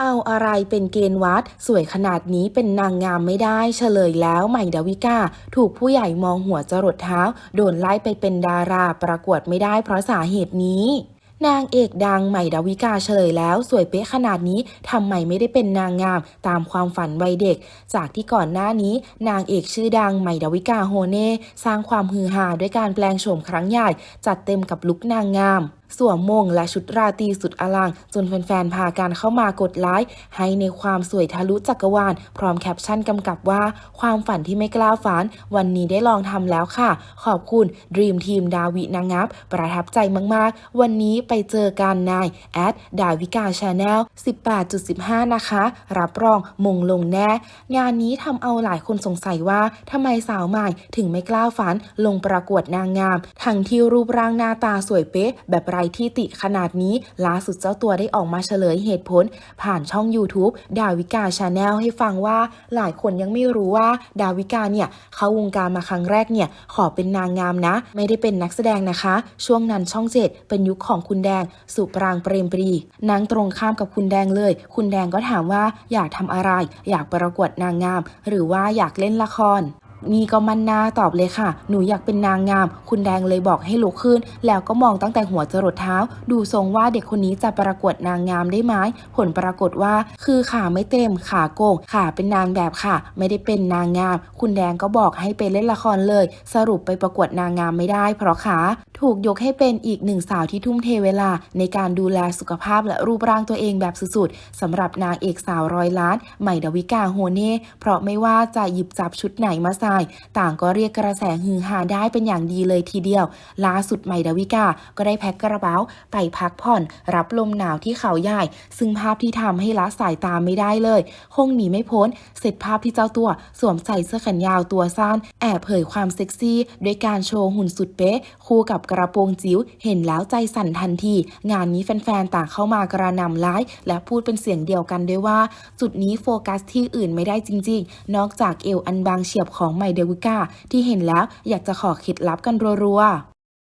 เอาอะไรเป็นเกณฑ์วัด สวยขนาดนี้เป็นนางงามไม่ได้เฉลยแล้วใหม่ดาวิกา ถูกผู้ใหญ่มองหัวจรดเท้า โดนไล่ไปเป็นดาราประกวดไม่ได้เพราะสาเหตุนี้นางเอกดังใหม่ดาวิกาเฉลยแล้ว สวยเป๊ะขนาดนี้ทำไมไม่ได้เป็นนางงามตามความฝันวัยเด็ก จากที่ก่อนหน้านี้ นางเอกชื่อดังใหม่ดาวิกาโฮเน่สร้างความฮือฮาด้วยการแปลงโฉมครั้งใหญ่ จัดเต็มกับลุคนางงาม สวมมงและชุดราตรีสุดอลัง จนแฟนๆ พากันเข้ามากดไลค์ให้ในความสวยทะลุจักรวาล พร้อมแคปชั่นกำกับว่า ความฝันที่ไม่กล้าฝัน วันนี้ได้ลองทำแล้วค่ะ ขอบคุณ Dream Team ดาวินางงับ ประทับใจมากๆ วันนี้ไปเจอกันในแอดดาวิกาชาแนล18.15 นะคะ รับรองมงลงแน่ งานนี้ทำเอาหลายคนสงสัยว่าทำไมสาวใหม่ถึงไม่กล้าฝันลงประกวดนางงาม ทั้งที่รูปร่างหน้าตาสวยเป๊ะแบบไร้ที่ติขนาดนี้ล่าสุดเจ้าตัวได้ออกมาเฉลยเหตุผล ผ่านช่อง YouTube ดาวิกาชาแนลให้ฟังว่าหลายคนยังไม่รู้ว่าดาวิกาเนี่ยเข้าวงการมาครั้งแรกเนี่ยขอเป็นนางงามนะ ไม่ได้เป็นนักแสดงนะคะ ช่วงนั้นช่องเจ็ดเป็นยุคของคุณแดง สุปรางเปรมปรีนั่งตรงข้ามกับคุณแดงเลย คุณแดงก็ถามว่าอยากทำอะไร อยากประกวดนางงาม หรือว่าอยากเล่นละคร นี่ก็มันนาตอบเลยค่ะ หนูอยากเป็นนางงาม คุณแดงเลยบอกให้ลุกขึ้น แล้วก็มองตั้งแต่หัวจรดเท้า ดูทรงว่าเด็กคนนี้จะประกวดนางงามได้ไหมผลปรากฏว่า คือขาไม่เต็มขาโกงขาเป็นนางแบบค่ะ ไม่ได้เป็นนางงาม คุณแดงก็บอกให้ไปเล่นละครเลย สรุปไปประกวดนางงามไม่ได้ เพราะขาถูกยกให้เป็นอีกหนึ่งสาวที่ทุ่มเทเวลา ในการดูแลสุขภาพและรูปร่างตัวเองแบบสุดๆสำหรับนางเอกสาวร้อยล้านใหม่ดาวิกาโฮเน่เพราะไม่ว่าจะหยิบจับชุดไหนมาใส่ต่างก็เรียกกระแสฮือฮาได้เป็นอย่างดีเลยทีเดียว ล่าสุดใหม่ดาวิกา ก็ได้แพ็คกระเป๋าไปพักผ่อน รับลมหนาวที่เขาใหญ่ ซึ่งภาพที่ทำให้ละสายตาไม่ได้เลย คงหนีไม่พ้น เสร็จภาพที่เจ้าตัวสวมใส่เสื้อแขนยาวตัวสั้นแอบเผยความเซ็กซี่ด้วยการโชว์หุ่นสุดเป๊ะ คู่กับกระโปรงจิ๋วเห็นแล้วใจสั่นทันที งานนี้แฟนๆต่างเข้ามากระนำไลค์และพูดเป็นเสียงเดียวกันด้วยว่า จุดนี้โฟกัสที่อื่นไม่ได้จริง ๆ นอกจากเอวอันบางเฉียบของไมเดวิก้าที่เห็นแล้วอยากจะขอเคล็ดลับกันรัวๆ